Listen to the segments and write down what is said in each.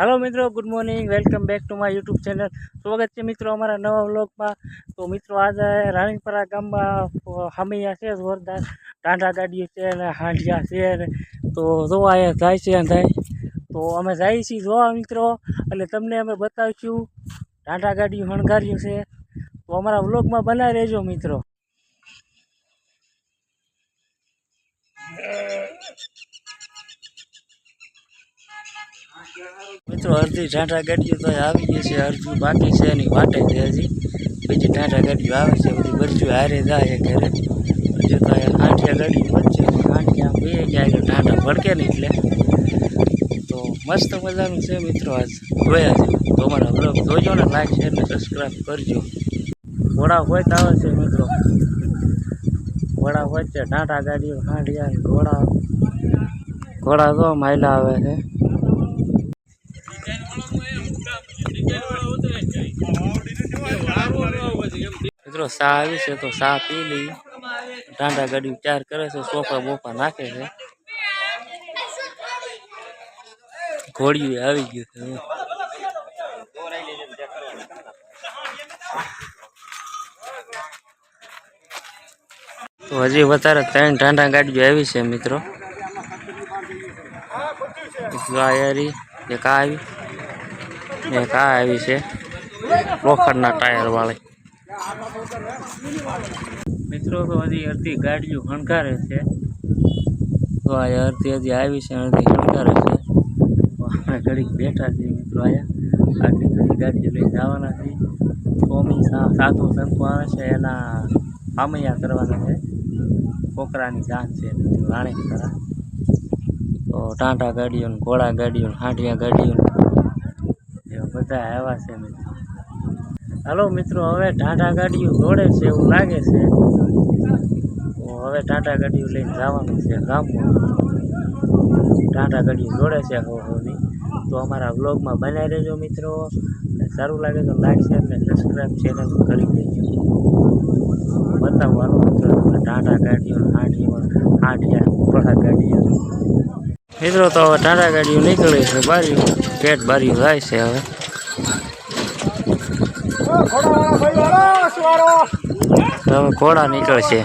હાલો મિત્રો good morning welcome back to my YouTube channel સ્વાગત છે મિત્રો અમારા નવા વ્લોગમાં. તો મિત્રો, આજે રાણીપરા ગામમાં હામૈયા છે, જોરદાર. ટાંડા ગાડીઓ છે અને હાંડિયા છે તો જોવા એ જાય છે થાય તો અમે જઈએ છીએ જોવા મિત્રો. એટલે તમને અમે બતાવીશું. ટાંડા ગાડીઓ શણગાર્યું છે. તો અમારા વ્લોગમાં બનાવી રહેજો મિત્રો. મિત્રો, અડધી ટાંટા ગાડીઓ તો આવી ગઈ છે, અડધી બાકી છે એની વાટે છે હજી. બીજી ટાંટા ગાડીઓ આવે છે, બધી બરજુ હારે જાય ઘરે. હજુ તો આંઠિયા ગાડી વચ્ચે આંઠિયા બે જાય એટલે ટાંટા ભડકે નહીં એટલે. તો મસ્ત મજાનું છે મિત્રો આજ. જોયા છે. તો અમારા બ્લોગ જોજો ને લાઈક શેર ને સબસ્ક્રાઈબ કરજો. ઘોડા હોય તો આવે છે મિત્રો. ઘોડા હોય છે ટાંટા ગાડીઓ હાંડિયા ઘોડા. ઘોડા તો માયલા આવે છે. મિત્રો સા આવી છે તો સા પી લઈ ટાંડા ગાડી ચાર કરે છે, સોફા બોફા નાખે છે. ઘોડિયું આવી ગયું છે. તો હજી વધારે ત્રણ ટાંડા ગાડીઓ આવી છે, મિત્રો. ગાયરી એક આ આવી, એક આ આવી છે. લોખંડના ટાયર વાળી. મિત્રો, તો હજી અડધી ગાડીઓ શણગારે છે. તો આ અડધી હજી આવી છે, અડધી શણગારે છે. અમે ઘડીક બેઠા છીએ મિત્રો આયા આટલી બધી ગાડીઓ લઈને જવાના છીએ. સ્વામી સાધુ સંતો આવે છે, એના આમૈયા કરવાના છે. કોકરાની જાન છે રાણી ખરા તો ટાંટા ગાડીઓ ઘોડા ગાડીઓ હાંડિયા ગાડીઓ બધા આવ્યા છે, મિત્રો. હાલો મિત્રો, હવે ટાટા ગાડીઓ દોડે છે એવું લાગે છે. હવે ટાટા ગાડીઓ લઈને જવાનું છે ગામમાં. ટાટા ગાડીઓ દોડે છે હો હોની તો અમારા વ્લોગમાં બનાવી રહેજો મિત્રો. સારું લાગે તો લાઈક, શેર ને સબસ્ક્રાઈબ ચેનલ કરી દેજો. બતાવવાનું મિત્રો ટાટા ગાડીઓ હાંઠીઓ હાંઠિયા ઘોડા ગાડીઓ. મિત્રો, તો હવે ટાટા ગાડીઓ નીકળે છે બારી, ગેટ બારી જાય છે હવે. હવે ઘોડા નીકળશે.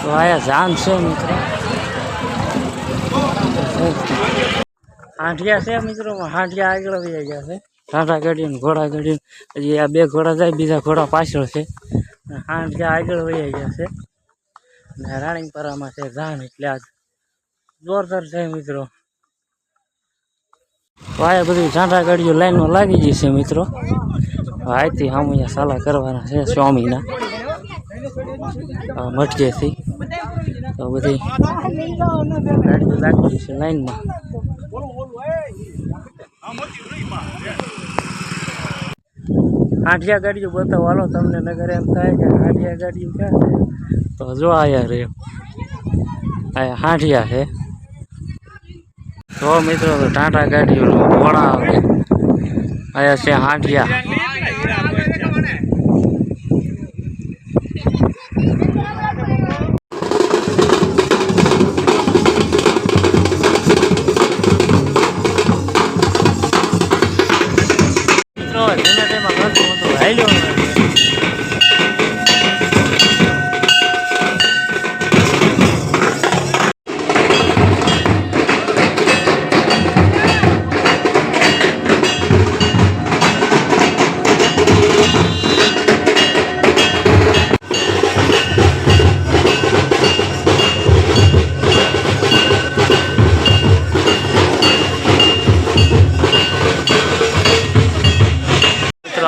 તો આયા જાન છે મિત્રો. હાંઠિયા છે મિત્રો હાંઠિયા આગળ વહી ગયા છે. ને ઘોડા ગાડી હજી આ બે ઘોડા જાય, બીજા ઘોડા પાછળ છે. હાંઠિયા આગળ વહી ગયા છે. અને રાણીપરામાં છે જાન એટલે આજ જોરદાર છે મિત્રો. આ બધી ટાટા ગાડીઓ લાઈનમાં લાગી ગઈ છે મિત્રો. આજથી અહીંયા સાલા કરવાના છે સ્વામીના મટકેથી. તો બધી ગાડીઓ લાગી છે લાઈનમાં. હાંઠિયા ગાડીઓ બતાવો, હાલો તમને નગર એમ થાય કે હાંઠિયા ગાડીઓ ક્યાં છે? તો જો આયા રે. આયા હાંઠિયા છે. તો મિત્રો ટાટા ગાડીઓ આવે. આયા છે હાંઠિયા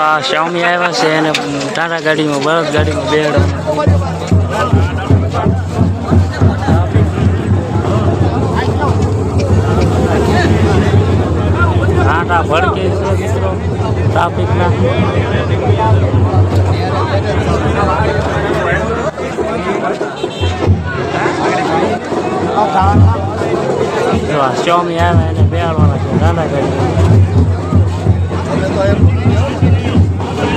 આ શ્યામી આવ્યા છે અને ટાટા ગાડીમાં બળદ ગાડીમાં બેડ ટાટા ભડકે છે મિત્રો ટ્રાફિકના આ આવ્યા એને બેહાડવાના છે ટાટા ગાડી આ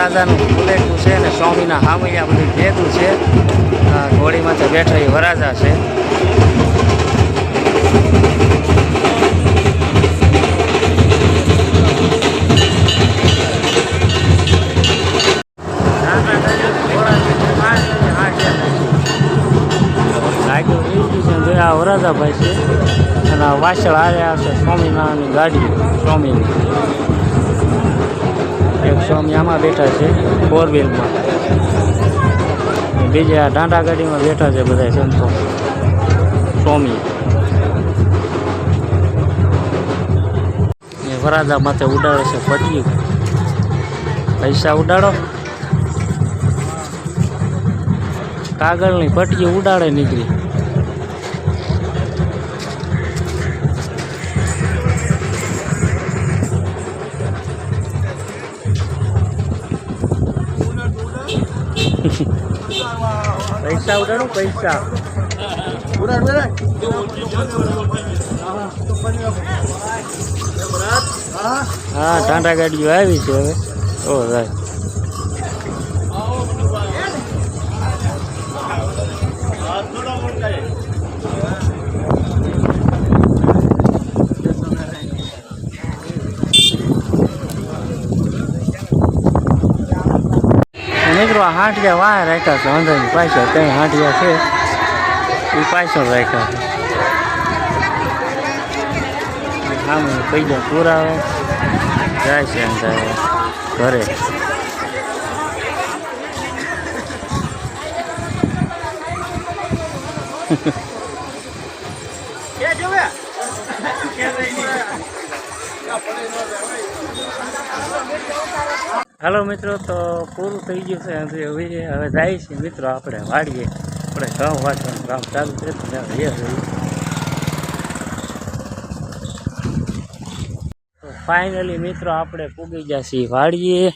વરાજાનું બુલેટનું છે અને સ્વામીના હામૈયા બધું ભેગું છે. ઘોડીમાંથી બેઠા એ વરાજા છે. આ વરાજાભાઈ છે. અને વાસળ આવ્યા છે સ્વામિનારાયણની ગાડી, સ્વામીની. એક સ્વામી આમાં બેઠા છે ફોર વ્હીલમાં બીજા આ દાંડા ગાડીમાં બેઠા છે બધા સંતો. સ્વામી. એ વરાદા માથે ઉડાડે છે પટ્યું પૈસા ઉડાડો. કાગળની પટ્ટી ઉડાડે નીકળી. પૈસા ઉડાડું પૈસા. હા ટાટા ગાડીઓ આવી છે હવે. ઓ રાય આ હાંટિયા વાય રાખ્યા છે અંદરની પાછળ ત્યાં હાંટિયા છે એ પાછળ રાખ્યા આમ પૈસા પુરાવે, જાય છે અંદર ઘરે. હાલો મિત્રો, તો પૂરું થઈ ગયું છે હવે. હવે જાય છે મિત્રો આપણે વાડીએ. આપણે ઘઉં વાંચવાનું કામ ચાલુ છે છીએ. તો ફાઇનલી મિત્રો આપણે પૂગી ગયા છીએ વાડીએ.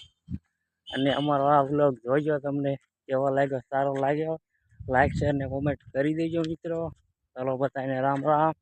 અને અમારો આ વ્લોગ જોજો તમને, કેવો લાગ્યો, સારો લાગ્યો? લાઈક શેર ને કોમેન્ટ કરી દેજો મિત્રો. ચાલો બધાને રામ રામ.